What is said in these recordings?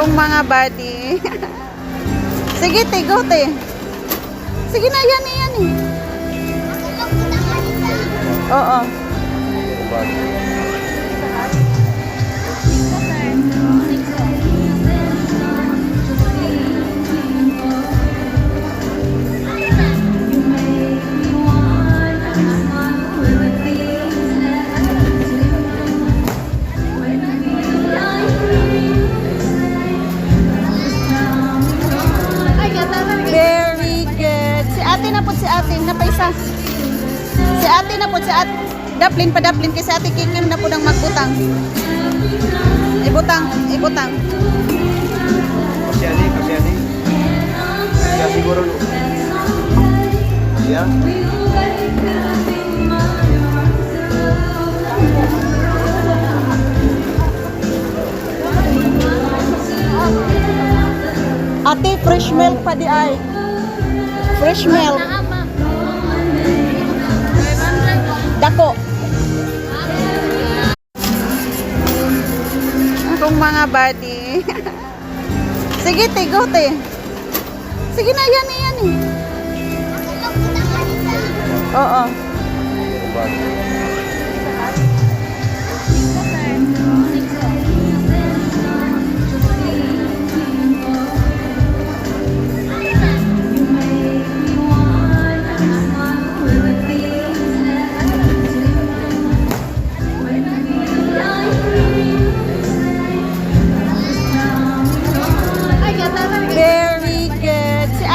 Akong mga buddy. Sige, te, go, te. Sige na, yan eh, yan eh. Oo. Very ate na po si ate, na po si ate. Daplin pa daplin kay si ate kikim na po ng magbutang. Ibutang, ibutang. Kasi ani, kasi ani. Kaya siguro. Ya. Ate, fresh milk pa di ay. Fresh milk. Akong mga buddy. Sige, te, go, te. Sige na, yan eh, yan eh. Oo. Very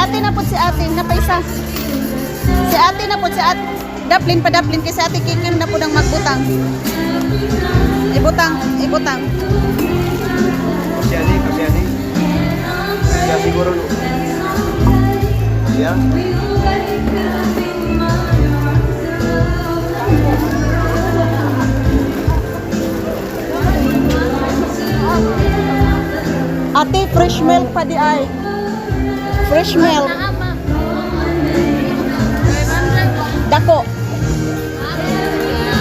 ate na po si ate, napaisa. Si ate na po si ate. Daplin pa daplin kay si ate kikim na po ng magbutang. Ibutang, ibutang. Kasi ani, kasi ani. Kaya siguro. Ya. Ate, fresh milk pa di ay. Fresh milk.